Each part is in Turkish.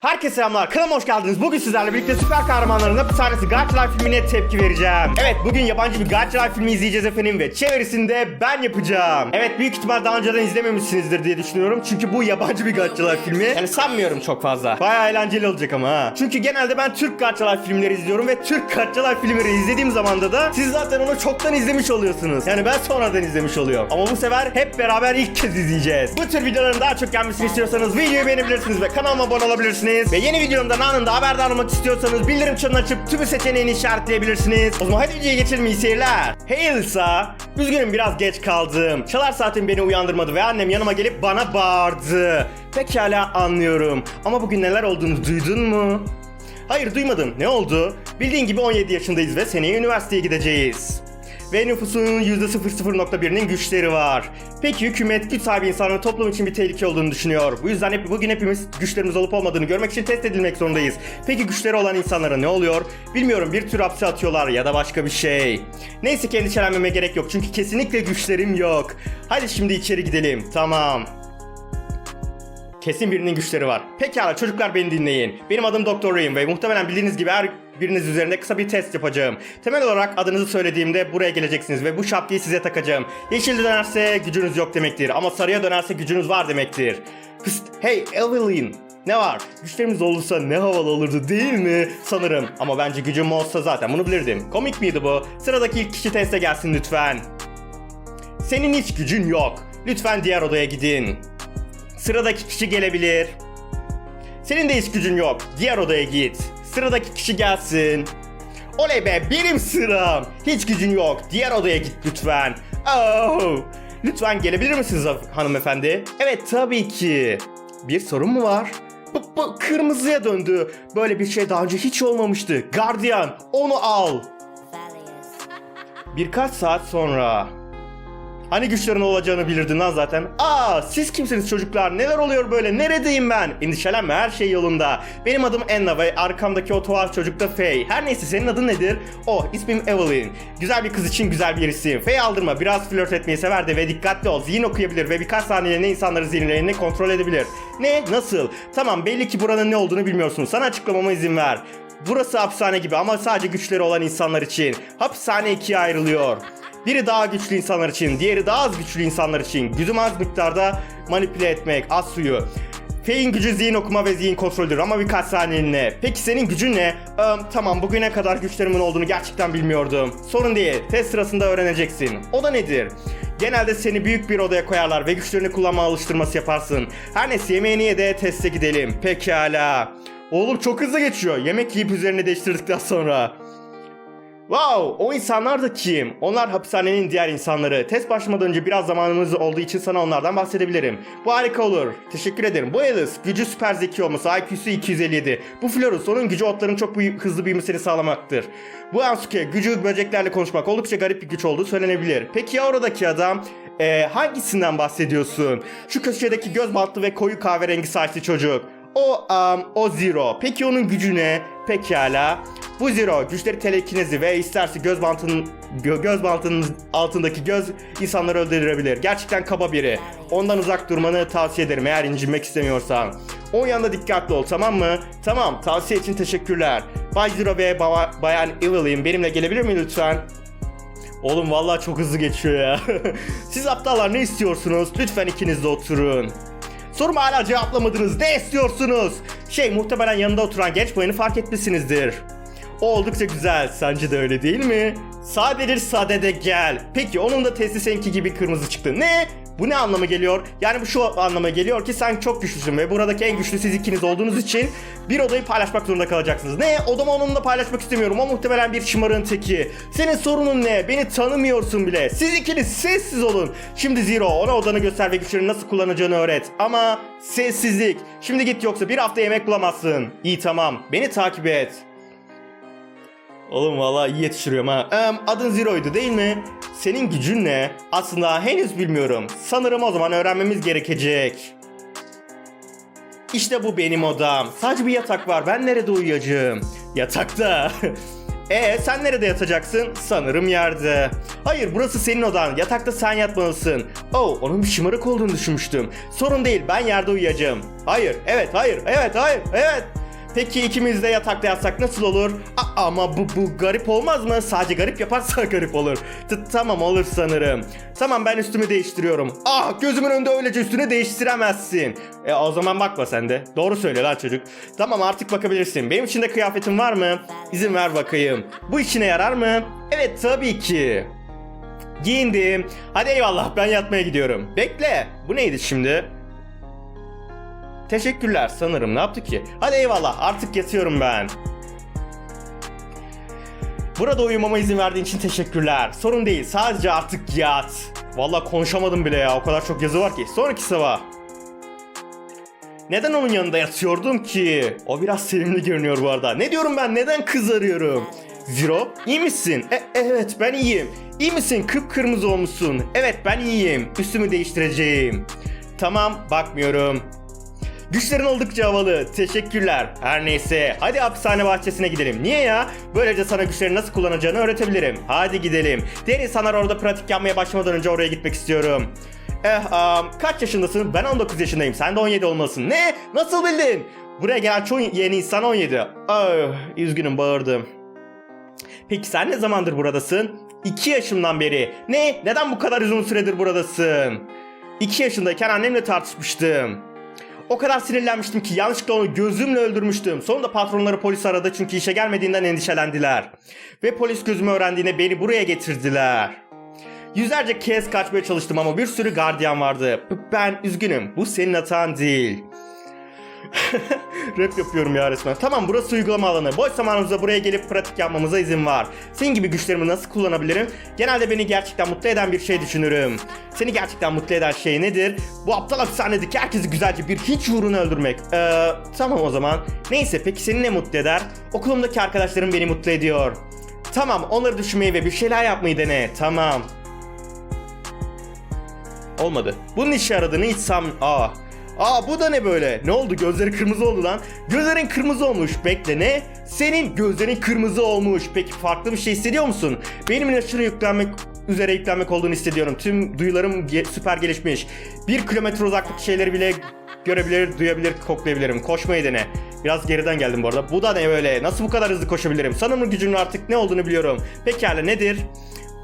Herkese selamlar, kanalıma hoş geldiniz. Bugün sizlerle birlikte süper kahramanların hapishanesi Gatlife filmine tepki vereceğim. Evet, bugün yabancı bir Gatlife filmi izleyeceğiz efendim ve çevirisini de ben yapacağım. Evet, büyük ihtimal daha önceden izlememişsinizdir diye düşünüyorum. Çünkü bu yabancı bir Gatlife filmi. Yani sanmıyorum çok fazla. Bayağı eğlenceli olacak ama ha. Çünkü genelde ben Türk Gatlife filmleri izliyorum ve Türk Gatlife filmleri izlediğim zaman da da siz zaten onu çoktan izlemiş oluyorsunuz. Yani ben sonradan izlemiş oluyorum. Ama bu sefer hep beraber ilk kez izleyeceğiz. Bu tür videoların daha çok gelmesini istiyorsanız videoyu beğenebilirsiniz ve kanalıma abone olabilirsiniz. Ve yeni videomdan anında haberdar olmak istiyorsanız bildirim çanını açıp tümü seçeneğini işaretleyebilirsiniz. O zaman hadi videoya geçelim iyi seyirler. Hey Elsa, üzgünüm biraz geç kaldım. Çalar saatim beni uyandırmadı ve annem yanıma gelip bana bağırdı. Pekala anlıyorum. Ama bugün neler olduğunu duydun mu? Hayır duymadım. Ne oldu? Bildiğin gibi 17 yaşındayız ve seneye üniversiteye gideceğiz. Ve nüfusun %00.1'inin güçleri var. Peki hükümet güç sahibi insanların toplum için bir tehlike olduğunu düşünüyor. Bu yüzden hep, bugün hepimiz güçlerimiz olup olmadığını görmek için test edilmek zorundayız. Peki güçleri olan insanlara ne oluyor? Bilmiyorum bir tür hapse atıyorlar ya da başka bir şey. Neyse ki endişelenmeme gerek yok çünkü kesinlikle güçlerim yok. Hadi şimdi içeri gidelim. Tamam. Kesin birinin güçleri var. Pekala çocuklar beni dinleyin. Benim adım Doktor Ray'im ve muhtemelen bildiğiniz gibi her biriniz üzerinde kısa bir test yapacağım. Temel olarak adınızı söylediğimde buraya geleceksiniz ve bu şapkayı size takacağım. Yeşil dönerse gücünüz yok demektir ama sarıya dönerse gücünüz var demektir. Pıst, hey Evelyn ne var? Güçlerimiz olursa ne havalı olurdu değil mi? Sanırım. Ama bence gücüm olsa zaten bunu bilirdim. Komik miydi bu? Sıradaki ilk kişi teste gelsin lütfen. Senin hiç gücün yok. Lütfen diğer odaya gidin. Sıradaki kişi gelebilir. Senin de hiç gücün yok. Diğer odaya git. Sıradaki kişi gelsin. Oley be benim sıram. Hiç gücün yok. Diğer odaya git lütfen. Oh. Lütfen gelebilir misiniz hanımefendi? Evet tabii ki. Bir sorun mu var? Bu, bu kırmızıya döndü. Böyle bir şey daha önce hiç olmamıştı. Gardiyan onu al. Birkaç saat sonra. Hani güçlerin olacağını bilirdin lan zaten. Aa siz kimsiniz çocuklar? Neler oluyor böyle? Neredeyim ben? Endişelenme her şey yolunda. Benim adım Anna ve arkamdaki o tuhaf çocuk da Faye. Her neyse senin adın nedir? Oh ismim Evelyn. Güzel bir kız için güzel bir isim. Faye aldırma biraz flört etmeyi severdi ve dikkatli ol. Zihin okuyabilir ve birkaç saniyeliğine insanların zihinlerini kontrol edebilir. Ne? Nasıl? Tamam belli ki buranın ne olduğunu bilmiyorsun. Sana açıklamama izin ver. Burası hapishane gibi ama sadece güçleri olan insanlar için. Hapishane ikiye ayrılıyor. Biri daha güçlü insanlar için, diğeri daha az güçlü insanlar için. Güdüm az miktarda manipüle etmek, az suyu. Fey'in gücü zihin okuma ve zihin kontrolüdür ama birkaç saniyeliğine. Peki senin gücün ne? Ee, tamam bugüne kadar güçlerimin olduğunu gerçekten bilmiyordum. Sorun değil, test sırasında öğreneceksin. O da nedir? Genelde seni büyük bir odaya koyarlar ve güçlerini kullanma alıştırması yaparsın. Her neyse yemeğini ye de teste gidelim. Pekala. Oğlum çok hızlı geçiyor. Yemek yiyip üzerine değiştirdikten sonra. Wow, o insanlar da kim? Onlar hapishanenin diğer insanları. Test başlamadan önce biraz zamanımız olduğu için sana onlardan bahsedebilirim. Bu harika olur. Teşekkür ederim. Bu Alice, gücü süper zeki olması, IQ'su 257. Bu Florus, onun gücü otların çok büyük, hızlı büyümesini sağlamaktır. Bu Ansuke, gücü böceklerle konuşmak oldukça garip bir güç olduğu söylenebilir. Peki ya oradaki adam? Ee, hangisinden bahsediyorsun? Şu köşedeki göz bantlı ve koyu kahverengi saçlı çocuk. O, um, o Zero. Peki onun gücü ne? Pekala. Bu Zero güçleri telekinezi ve isterse göz bantının gö- göz bantının altındaki göz insanları öldürebilir. Gerçekten kaba biri. Ondan uzak durmanı tavsiye ederim eğer incinmek istemiyorsan. Onun yanında dikkatli ol tamam mı? Tamam tavsiye için teşekkürler. Bay Zero ve Baba- Bayan Evelyn benimle gelebilir mi lütfen? Oğlum vallahi çok hızlı geçiyor ya. Siz aptallar ne istiyorsunuz? Lütfen ikiniz de oturun. Sorumu hala cevaplamadınız. Ne istiyorsunuz? Şey muhtemelen yanında oturan genç bayanı fark etmişsinizdir. Oldukça güzel. Sence de öyle değil mi? Sadedir sadede gel. Peki onun da testi seninki gibi kırmızı çıktı. Ne? Bu ne anlama geliyor? Yani bu şu anlama geliyor ki sen çok güçlüsün ve buradaki en güçlü siz ikiniz olduğunuz için bir odayı paylaşmak zorunda kalacaksınız. Ne? Odamı onunla paylaşmak istemiyorum. O muhtemelen bir şımarığın teki. Senin sorunun ne? Beni tanımıyorsun bile. Siz ikiniz sessiz olun. Şimdi Zero ona odanı göster ve güçlerini nasıl kullanacağını öğret. Ama sessizlik. Şimdi git yoksa bir hafta yemek bulamazsın. İyi tamam. Beni takip et. Oğlum vallahi iyi yetiştiriyorum ha. Em, adın Zero'ydu değil mi? Senin gücün ne? Aslında henüz bilmiyorum. Sanırım o zaman öğrenmemiz gerekecek. İşte bu benim odam. Sadece bir yatak var. Ben nerede uyuyacağım? Yatakta. E sen nerede yatacaksın? Sanırım yerde. Hayır burası senin odan. Yatakta sen yatmalısın. Oh onun bir şımarık olduğunu düşünmüştüm. Sorun değil ben yerde uyuyacağım. Hayır evet hayır evet hayır evet. Peki ikimiz de yatakta yatsak nasıl olur? A- ama bu, bu garip olmaz mı? Sadece garip yaparsa garip olur. T- tamam olur sanırım. Tamam ben üstümü değiştiriyorum. Ah gözümün önünde öylece üstünü değiştiremezsin. E o zaman bakma sen de. Doğru söyle lan çocuk. Tamam artık bakabilirsin. Benim içinde kıyafetin var mı? İzin ver bakayım. Bu işine yarar mı? Evet tabii ki. Giyindim. Hadi eyvallah ben yatmaya gidiyorum. Bekle. Bu neydi şimdi? Teşekkürler sanırım ne yaptı ki? Hadi eyvallah artık yatıyorum ben. Burada uyumama izin verdiğin için teşekkürler. Sorun değil sadece artık yat. Vallahi konuşamadım bile ya o kadar çok yazı var ki. Sonraki sabah. Neden onun yanında yatıyordum ki? O biraz sevimli görünüyor bu arada. Ne diyorum ben neden kızarıyorum? Zero iyi misin? E- evet ben iyiyim. İyi misin? Kıpkırmızı olmuşsun. Evet ben iyiyim. Üstümü değiştireceğim. Tamam bakmıyorum. Güçlerin oldukça havalı. Teşekkürler. Her neyse. Hadi hapishane bahçesine gidelim. Niye ya? Böylece sana güçleri nasıl kullanacağını öğretebilirim. Hadi gidelim. Diğer insanlar orada pratik yapmaya başlamadan önce oraya gitmek istiyorum. Eh, am, kaç yaşındasın? Ben 19 yaşındayım. Sen de 17 olmalısın. Ne? Nasıl bildin? Buraya gelen çoğu yeni insan 17. Ah, üzgünüm bağırdım. Peki sen ne zamandır buradasın? 2 yaşımdan beri. Ne? Neden bu kadar uzun süredir buradasın? 2 yaşındayken annemle tartışmıştım. O kadar sinirlenmiştim ki yanlışlıkla onu gözümle öldürmüştüm. Sonunda patronları polis aradı çünkü işe gelmediğinden endişelendiler. Ve polis gözümü öğrendiğinde beni buraya getirdiler. Yüzlerce kez kaçmaya çalıştım ama bir sürü gardiyan vardı. Ben üzgünüm. Bu senin hatan değil. Rap yapıyorum ya resmen. Tamam burası uygulama alanı. Boş zamanımızda buraya gelip pratik yapmamıza izin var. Senin gibi güçlerimi nasıl kullanabilirim? Genelde beni gerçekten mutlu eden bir şey düşünürüm. Seni gerçekten mutlu eden şey nedir? Bu aptal hapishanedeki herkesi güzelce bir hiç uğruna öldürmek. Ee, tamam o zaman. Neyse peki seni ne mutlu eder? Okulumdaki arkadaşlarım beni mutlu ediyor. Tamam onları düşünmeyi ve bir şeyler yapmayı dene. Tamam. Olmadı. Bunun işe yaradığını hiç san... Aa. Aa bu da ne böyle? Ne oldu? Gözleri kırmızı oldu lan. Gözlerin kırmızı olmuş. Bekle ne? Senin gözlerin kırmızı olmuş. Peki farklı bir şey hissediyor musun? Benim aşırı yüklenmek üzere yüklenmek olduğunu hissediyorum. Tüm duyularım ge- süper gelişmiş. Bir kilometre uzaklık şeyleri bile görebilir, duyabilir, koklayabilirim. Koşmayı dene. Biraz geriden geldim bu arada. Bu da ne böyle? Nasıl bu kadar hızlı koşabilirim? Sanırım gücümün artık ne olduğunu biliyorum. Pekala nedir?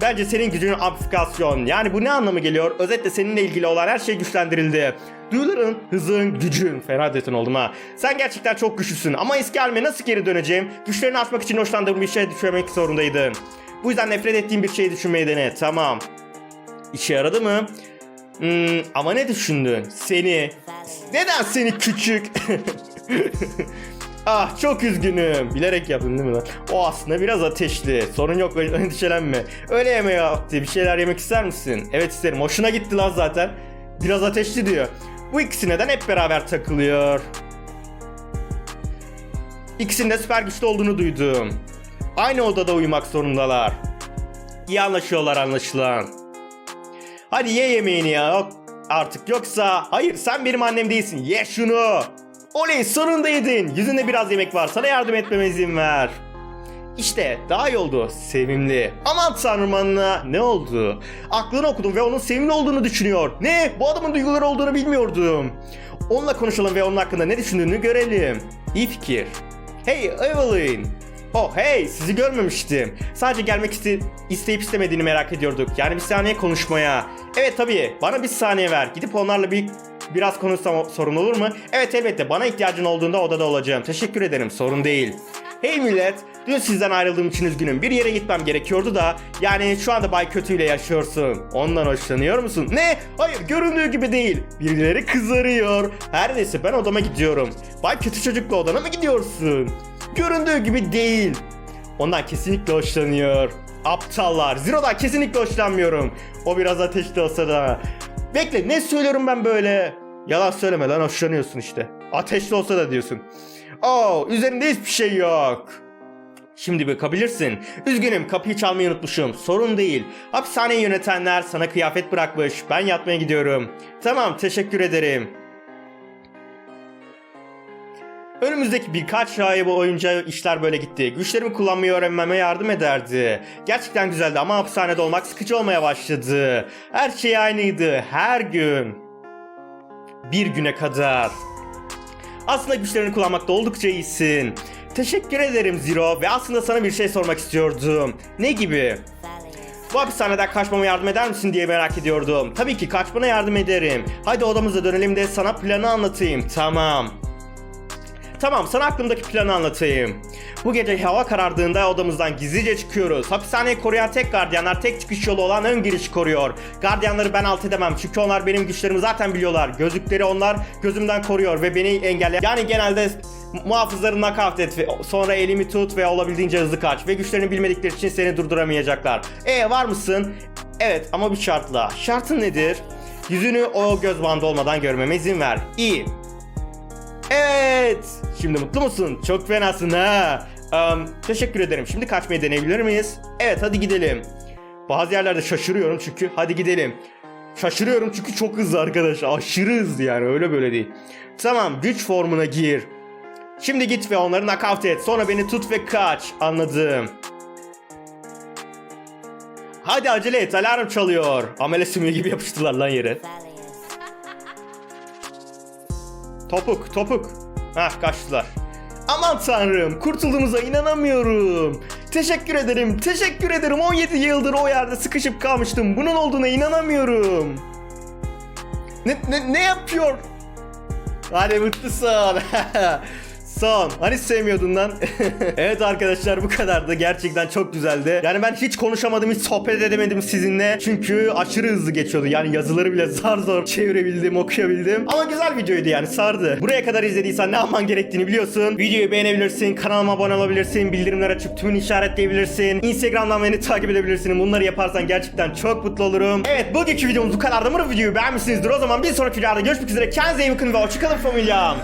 Bence senin gücünün amplifikasyon. Yani bu ne anlamı geliyor? Özetle seninle ilgili olan her şey güçlendirildi. Duyuların, hızın, gücün. Fena deton oldum ha. Sen gerçekten çok güçlüsün ama eski halime nasıl geri döneceğim? Güçlerini açmak için hoşlandığım bir şey düşünmek zorundaydın. Bu yüzden nefret ettiğim bir şeyi düşünmeyi dene. Tamam. İşe yaradı mı? Hmm, ama ne düşündün? Seni. Neden seni küçük? ah çok üzgünüm. Bilerek yaptın değil mi lan? O aslında biraz ateşli. Sorun yok endişelenme. Öyle yemeğe vakti. Bir şeyler yemek ister misin? Evet isterim. Hoşuna gitti lan zaten. Biraz ateşli diyor. Bu ikisi neden hep beraber takılıyor? İkisinin de süper güçlü olduğunu duydum. Aynı odada uyumak zorundalar. İyi anlaşıyorlar anlaşılan. Hadi ye yemeğini ya. Yok artık yoksa hayır sen benim annem değilsin. Ye şunu. Oley sonunda yedin. Yüzünde biraz yemek var. Sana yardım etmeme izin ver. İşte daha iyi oldu. Sevimli. Aman tanrım Anna ne oldu? Aklını okudum ve onun sevimli olduğunu düşünüyor. Ne? Bu adamın duyguları olduğunu bilmiyordum. Onunla konuşalım ve onun hakkında ne düşündüğünü görelim. İyi fikir. Hey Evelyn. Oh hey sizi görmemiştim. Sadece gelmek iste isteyip istemediğini merak ediyorduk. Yani bir saniye konuşmaya. Evet tabii bana bir saniye ver. Gidip onlarla bir biraz konuşsam sorun olur mu? Evet elbette bana ihtiyacın olduğunda odada olacağım. Teşekkür ederim sorun değil. Hey millet, dün sizden ayrıldığım için üzgünüm. Bir yere gitmem gerekiyordu da. Yani şu anda Bay Kötü ile yaşıyorsun. Ondan hoşlanıyor musun? Ne? Hayır, göründüğü gibi değil. Birileri kızarıyor. Her neyse ben odama gidiyorum. Bay Kötü çocukla odana mı gidiyorsun? Göründüğü gibi değil. Ondan kesinlikle hoşlanıyor. Aptallar. Zero'dan kesinlikle hoşlanmıyorum. O biraz ateşli olsa da. Bekle ne söylüyorum ben böyle? Yalan söyleme lan hoşlanıyorsun işte. Ateşli olsa da diyorsun. Oh üzerinde hiçbir şey yok. Şimdi bakabilirsin. Üzgünüm kapıyı çalmayı unutmuşum. Sorun değil. Hapishaneyi yönetenler sana kıyafet bırakmış. Ben yatmaya gidiyorum. Tamam teşekkür ederim. Önümüzdeki birkaç ay boyunca işler böyle gitti. Güçlerimi kullanmayı öğrenmeme yardım ederdi. Gerçekten güzeldi ama hapishanede olmak sıkıcı olmaya başladı. Her şey aynıydı, her gün. Bir güne kadar. Aslında güçlerini kullanmakta oldukça iyisin. Teşekkür ederim Zero ve aslında sana bir şey sormak istiyordum. Ne gibi? Bu hapishaneden kaçmama yardım eder misin diye merak ediyordum. Tabii ki kaçmana yardım ederim. Hadi odamıza dönelim de sana planı anlatayım. Tamam. Tamam sana aklımdaki planı anlatayım. Bu gece hava karardığında odamızdan gizlice çıkıyoruz. Hapishaneyi koruyan tek gardiyanlar tek çıkış yolu olan ön girişi koruyor. Gardiyanları ben alt edemem çünkü onlar benim güçlerimi zaten biliyorlar. Gözlükleri onlar gözümden koruyor ve beni engeller. Yani genelde muhafızları nakavt et ve sonra elimi tut ve olabildiğince hızlı kaç ve güçlerini bilmedikleri için seni durduramayacaklar. E var mısın? Evet ama bir şartla. Şartın nedir? Yüzünü o göz bandı olmadan görmeme izin ver. İyi. Evet. Şimdi mutlu musun? Çok fenasın ha. Am, teşekkür ederim. Şimdi kaçmayı deneyebilir miyiz? Evet hadi gidelim. Bazı yerlerde şaşırıyorum çünkü hadi gidelim. Şaşırıyorum çünkü çok hızlı arkadaş. Aşırı hızlı yani öyle böyle değil. Tamam güç formuna gir. Şimdi git ve onları nakavt et. Sonra beni tut ve kaç. Anladım. Hadi acele et alarm çalıyor. Amele sümüğü gibi yapıştılar lan yere. Topuk, topuk. Hah kaçtılar. Aman tanrım, kurtulduğumuza inanamıyorum. Teşekkür ederim, teşekkür ederim. 17 yıldır o yerde sıkışıp kalmıştım. Bunun olduğuna inanamıyorum. Ne, ne, ne yapıyor? Hadi mutlu son. Son. Hani sevmiyordun lan? evet arkadaşlar bu kadardı. Gerçekten çok güzeldi. Yani ben hiç konuşamadım, hiç sohbet edemedim sizinle. Çünkü aşırı hızlı geçiyordu. Yani yazıları bile zar zor çevirebildim, okuyabildim. Ama güzel videoydu yani sardı. Buraya kadar izlediysen ne yapman gerektiğini biliyorsun. Videoyu beğenebilirsin, kanalıma abone olabilirsin, bildirimler açıp tümünü işaretleyebilirsin. Instagram'dan beni takip edebilirsin. Bunları yaparsan gerçekten çok mutlu olurum. Evet bugünkü videomuz bu kadardı. Umarım videoyu beğenmişsinizdir. O zaman bir sonraki videoda görüşmek üzere. Kendinize iyi bakın ve hoşçakalın familyam.